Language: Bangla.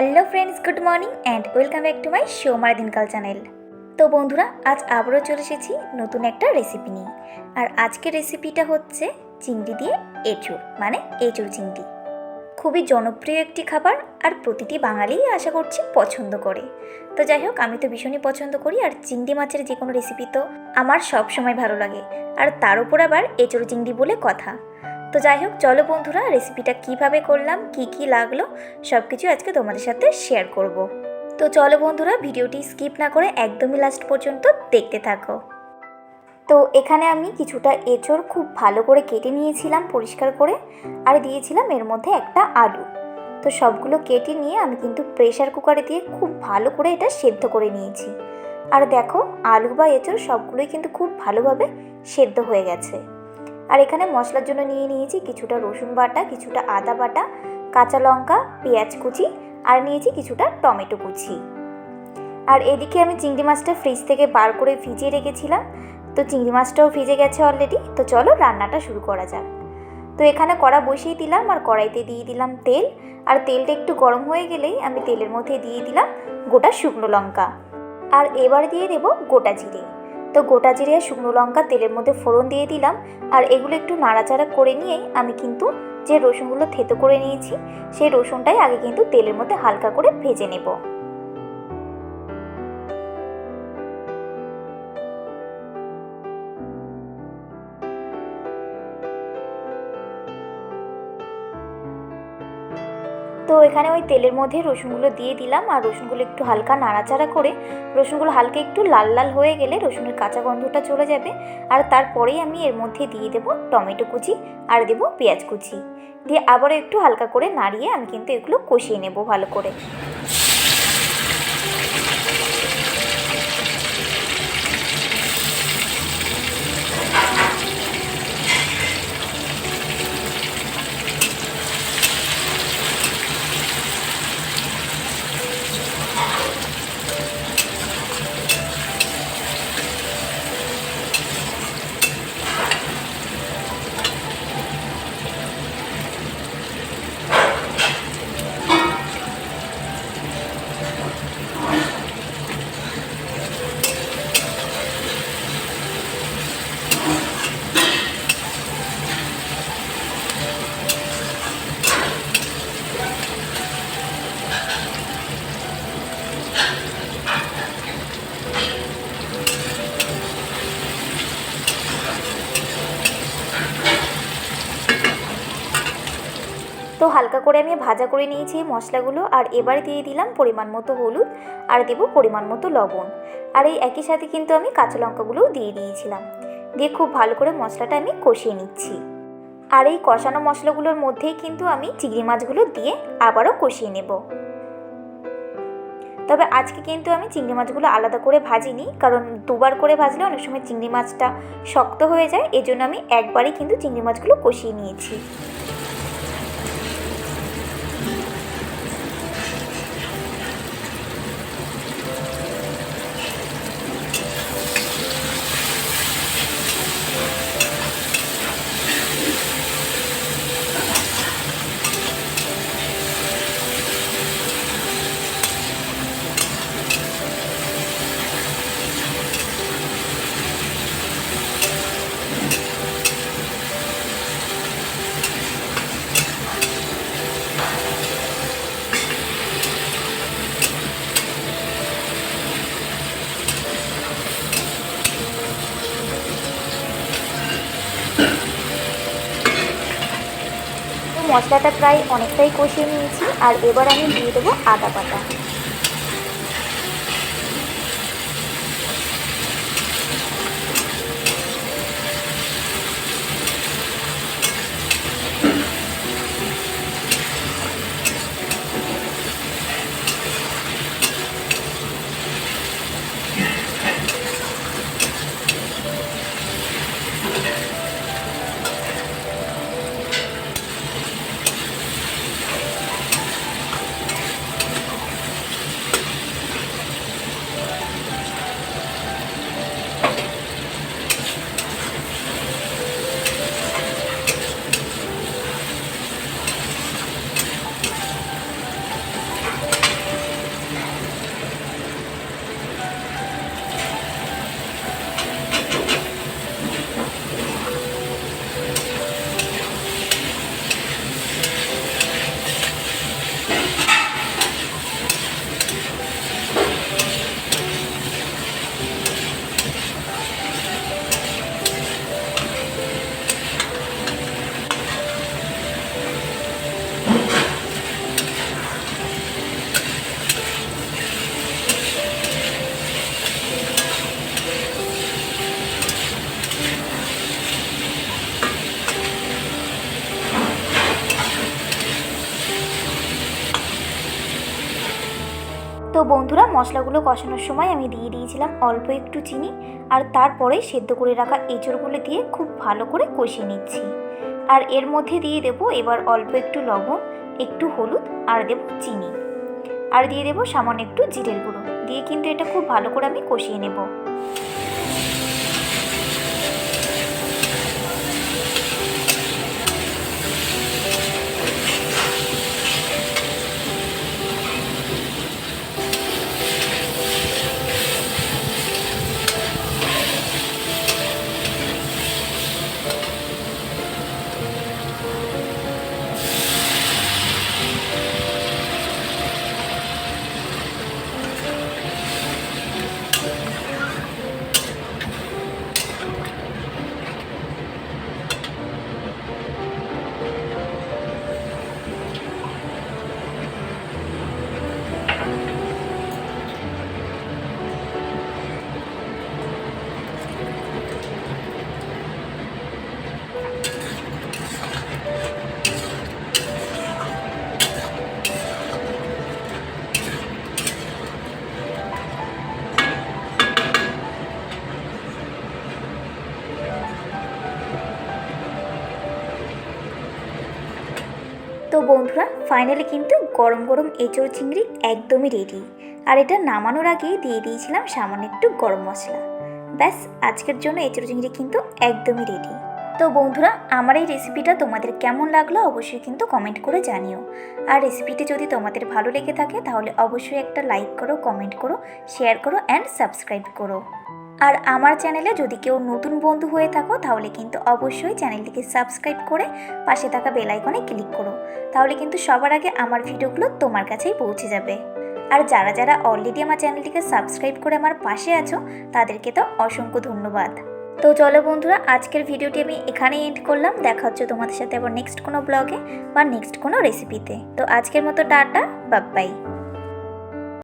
Hello friends good morning and welcome back to my show মারা দিনকাল চ্যানেল তো বন্ধুরা, আজ আবারও চলে এসেছি নতুন একটা রেসিপি নিয়ে। আর আজকের রেসিপিটা হচ্ছে চিংড়ি দিয়ে এঁচুড় মানে এঁচুড় চিংড়ি। খুবই জনপ্রিয় একটি খাবার আর প্রতিটি বাঙালিই আশা করছি পছন্দ করে। তো যাই হোক, আমি তো ভীষণই পছন্দ করি আর চিংড়ি মাছের যে কোনো রেসিপি তো আমার সব সময় ভালো লাগে। আর তার উপর আবার এঁচুড় চিংড়ি বলে কথা। তো যাই হোক, চলো বন্ধুরা রেসিপিটা কীভাবে করলাম, কি কি লাগল সব কিছু আজকে তোমাদের সাথে শেয়ার করব। তো চলো বন্ধুরা, ভিডিওটি স্কিপ না করে একদমই লাস্ট পর্যন্ত দেখতে থাকো। তো এখানে আমি কিছুটা এঁচড় খুব ভালো করে কেটে নিয়েছিলাম পরিষ্কার করে, আর দিয়েছিলাম এর মধ্যে একটা আলু। তো সবগুলো কেটে নিয়ে আমি কিন্তু প্রেশার কুকারে দিয়ে খুব ভালো করে এটা সেদ্ধ করে নিয়েছি। আর দেখো, আলু বা এঁচড় সবগুলোই কিন্তু খুব ভালোভাবে সেদ্ধ হয়ে গেছে। আর এখানে মশলার জন্য নিয়ে নিয়েছি কিছুটা রসুন বাটা, কিছুটা আদা বাটা, কাঁচা লঙ্কা, পেঁয়াজ কুচি আর নিয়েছি কিছুটা টমেটো কুচি। আর এদিকে আমি চিংড়ি মাছটা ফ্রিজ থেকে বার করে ভিজিয়ে রেখেছিলাম। তো চিংড়ি মাছটাও ভিজে গেছে অলরেডি তো চলো রান্নাটা শুরু করা যাক। তো এখানে কড়া বসিয়ে দিলাম আর কড়াইতে দিয়ে দিলাম তেল। আর তেলটা একটু গরম হয়ে গেলেই আমি তেলের মধ্যে দিয়ে দিলাম গোটা শুকনো লঙ্কা। আর এবার দিয়ে দেব গোটা জিরে। তো গোটা জিরে শুকনো লঙ্কা তেলের মধ্যে ফোড়ন দিয়ে দিলাম। আর এগুলো একটু নাড়াচাড়া করে নিয়েই আমি কিন্তু যে রসুনগুলো থেতো করে নিয়েছি, সেই রসুনটাই আগে কিন্তু তেলের মধ্যে হালকা করে ভেজে নেব। তো এখানে ওই তেলের মধ্যে রসুনগুলো দিয়ে দিলাম, আর রসুনগুলো একটু হালকা নাড়াচাড়া করে, রসুনগুলো হালকা একটু লাল লাল হয়ে গেলে রসুনের কাঁচা গন্ধটা চলে যাবে। আর তারপরেই আমি এর মধ্যে দিয়ে দেবো টমেটো কুচি আর দেবো পেঁয়াজ কুচি। দিয়ে আবারও একটু হালকা করে নাড়িয়ে আমি কিন্তু এগুলো কষিয়ে নেব ভালো করে। হালকা করে আমি ভাজা করে নিয়েছি মশলাগুলো, আর এবার দিয়ে দিলাম পরিমাণ মতো হলুদ, আর দেবো পরিমাণ মতো লবণ। আর এই একই সাথে কিন্তু আমি কাঁচা লঙ্কাগুলোও দিয়ে দিয়েছিলাম। দিয়ে খুব ভালো করে মশলাটা আমি কষিয়ে নিচ্ছি। আর এই কষানো মশলাগুলোর মধ্যেই কিন্তু আমি চিংড়ি মাছগুলো দিয়ে আবারও কষিয়ে নেব। তবে আজকে কিন্তু আমি চিংড়ি মাছগুলো আলাদা করে ভাজিনি, কারণ দুবার করে ভাজলে অনেক সময় চিংড়ি মাছটা শক্ত হয়ে যায়, এজন্য আমি একবারই কিন্তু চিংড়ি মাছগুলো কষিয়ে নিয়েছি। মশলাটা প্রায় অনেকটাই কষিয়ে নিয়েছি আর এবার আমি দিয়ে দেবো আদা বাটা। তো বন্ধুরা, মশলাগুলো কষানোর সময় আমি দিয়ে দিয়েছিলাম অল্প একটু চিনি আর তারপরে সেদ্ধ করে রাখা এঁচড়গুলো দিয়ে খুব ভালো করে কষিয়ে নিচ্ছি। আর এর মধ্যে দিয়ে দেবো এবার অল্প একটু লবণ, একটু হলুদ আর দেবো চিনি। আর দিয়ে দেবো সামান্য একটু জিরের গুঁড়ো। দিয়ে কিন্তু এটা খুব ভালো করে আমি কষিয়ে নেব। তো বন্ধুরা ফাইনালি কিন্তু গরম গরম এঁচড় চিংড়ি একদমই রেডি আর এটা নামানোর আগেই দিয়ে দিয়েছিলাম সামান্য একটু গরম মশলা। ব্যাস, আজকের জন্য এঁচড় চিংড়ি কিন্তু একদমই রেডি তো বন্ধুরা, আমার এই রেসিপিটা তোমাদের কেমন লাগল অবশ্যই কিন্তু কমেন্ট করে জানিও। আর রেসিপিটি যদি তোমাদের ভালো লেগে থাকে, তাহলে অবশ্যই একটা লাইক করো কমেন্ট করো শেয়ার করো অ্যান্ড সাবস্ক্রাইব করো। আর আমার চ্যানেলে যদি কেউ নতুন বন্ধু হয়ে থাকো, তাহলে কিন্তু অবশ্যই চ্যানেলটিকে সাবস্ক্রাইব করে পাশে থাকা বেল আইকনে ক্লিক করো। তাহলে কিন্তু সবার আগে আমার ভিডিওগুলো তোমার কাছেই পৌঁছে যাবে। আর যারা যারা অলরেডি আমার চ্যানেলটিকে সাবস্ক্রাইব করে আমার পাশে আছো, তাদেরকে তো অসংখ্য ধন্যবাদ। তো চলো বন্ধুরা, আজকের ভিডিওটি আমি এখানেই এন্ড করলাম। দেখা হচ্ছে তোমাদের সাথে আবার নেক্সট কোনো ব্লগে বা নেক্সট কোনো রেসিপিতে তো। আজকের মতো টাটা বাই।